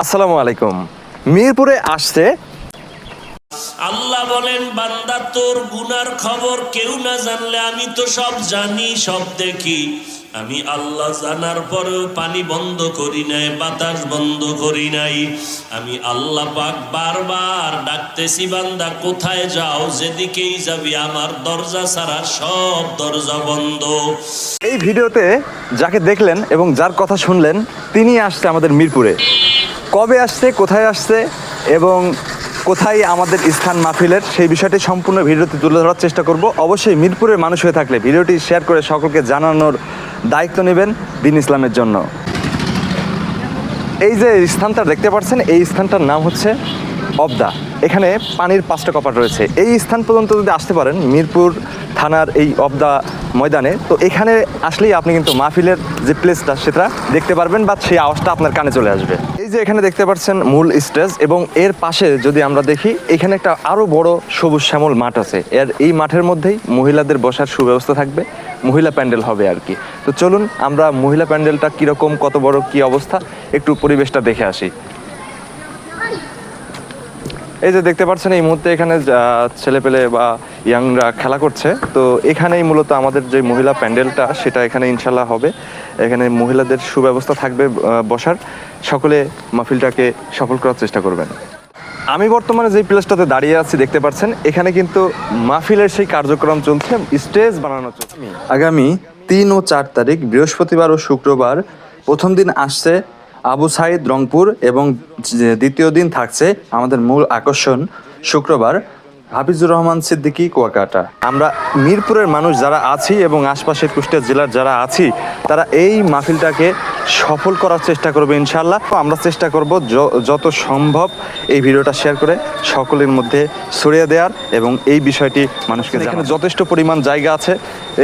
আসসালামু আলাইকুম। মিরপুরে আসছে আল্লাহ বলেন বান্দা তোর গুনার খবর কেউ না জানলে আমি তো সব জানি সব দেখি। আমি আল্লাহ জানার পরেও পানি বন্ধ করি নাই বাতাস বন্ধ করি নাই। আমি আল্লাহ পাক বারবার ডাকতেছি বান্দা কোথায় যাও? যেদিকেই যাবি আমার দরজা ছাড়া সব দরজা বন্ধ। এই ভিডিওতে যাকে দেখলেন এবং যার কথা শুনলেন তিনি আসছে আমাদের মিরপুরে। কবে আসছে, কোথায় আসছে এবং কোথায় আমাদের স্থান মাহফিলের, সেই বিষয়টি সম্পূর্ণ ভিডিওতে তুলে ধরার চেষ্টা করব। অবশ্যই মিরপুরের মানুষ হয়ে থাকলে ভিডিওটি শেয়ার করে সকলকে জানানোর দায়িত্ব নেবেন দিন ইসলামের জন্য। এই যে স্থানটা দেখতে পাচ্ছেন, এই স্থানটার নাম হচ্ছে অবদা। এখানে পানির পাঁচটা কপাট রয়েছে। এই স্থান পর্যন্ত যদি আসতে পারেন, মিরপুর থানার এই অবদা ময়দানে, তো এখানে আসলেই আপনি কিন্তু মাহফিলের যে প্লেসটা সেটা দেখতে পারবেন বা সেই আওয়াজটা আপনার কানে চলে আসবে। যে এখানে দেখতে পাচ্ছেন মূল স্টেজ এবং এর পাশে যদি আমরা দেখি, এখানে একটা আরও বড় সবুজ শ্যামল মাঠ আছে। এর এই মাঠের মধ্যেই মহিলাদের বসার সুব্যবস্থা থাকবে, মহিলা প্যান্ডেল হবে আর কি। তো চলুন, আমরা মহিলা প্যান্ডেলটা কীরকম, কত বড়, কি অবস্থা, একটু পরিবেশটা দেখে আসি। এই যে দেখতে পাচ্ছেন, এই মুহূর্তে এখানে ছেলে পেলে বা ইয়াংরা খেলা করছে। তো এখানেই মূলত আমাদের যে মহিলা প্যান্ডেলটা, সেটা এখানে ইনশাল্লাহ হবে। এখানে মহিলাদের সুব্যবস্থা থাকবে বসার। সকলে মাহফিলটাকে সফল করার চেষ্টা করবেন। আমি বর্তমানে যে প্লেসটাতে দাঁড়িয়ে আছি, দেখতে পাচ্ছেন, এখানে কিন্তু মাহফিলের সেই কার্যক্রম চলছে, স্টেজ বানানো চলছে। আগামী তিন ও চার তারিখ, বৃহস্পতিবার ও শুক্রবার প্রথম দিন আসছে আবু সাইদ রংপুর এবং দ্বিতীয় দিন থাকছে আমাদের মূল আকর্ষণ শুক্রবার। হাফিজুর রহমান সিদ্দিকী কুয়াকাটা। আমরা মিরপুরের মানুষ যারা আছি এবং আশপাশের কুষ্টিয়া জেলার যারা আছি তারা এই মাহফিলটাকে সফল করার চেষ্টা করব ইনশাল্লাহ তো আমরা চেষ্টা করব যত সম্ভব এই ভিডিওটা শেয়ার করে সকলের মধ্যে ছড়িয়ে দেওয়ার এবং এই বিষয়টি মানুষকে এখানে যথেষ্ট পরিমাণ জায়গা আছে।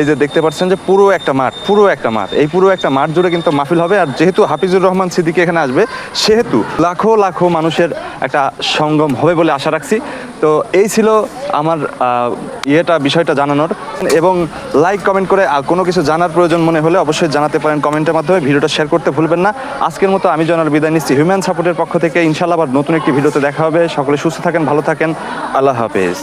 এই যে দেখতে পাচ্ছেন যে পুরো একটা মাঠ পুরো একটা মাঠ। এই পুরো একটা মাঠ জুড়ে কিন্তু মাহফিল হবে। আর যেহেতু হাফিজুর রহমান সিদ্দিকী এখানে আসবে সেহেতু লাখো লাখো মানুষের একটা সঙ্গম হবে বলে আশা রাখছি। তো এই ছিল আমার ইয়েটা, বিষয়টা জানানোর। এবং লাইক কমেন্ট করে আর কোনো কিছু জানার প্রয়োজন মনে হলে অবশ্যই জানাতে পারেন কমেন্টের মাধ্যমে। ভিডিওটা শেয়ার করতে ভুলবেন না। আজকের মতো আমি জানার বিদায় নিচ্ছি। হিউম্যান সাপোর্টের পক্ষ থেকে ইনশাল্লাহ আবার নতুন একটি ভিডিওতে দেখা হবে। সকলে সুস্থ থাকেন, ভালো থাকেন। আল্লাহ হাফেজ।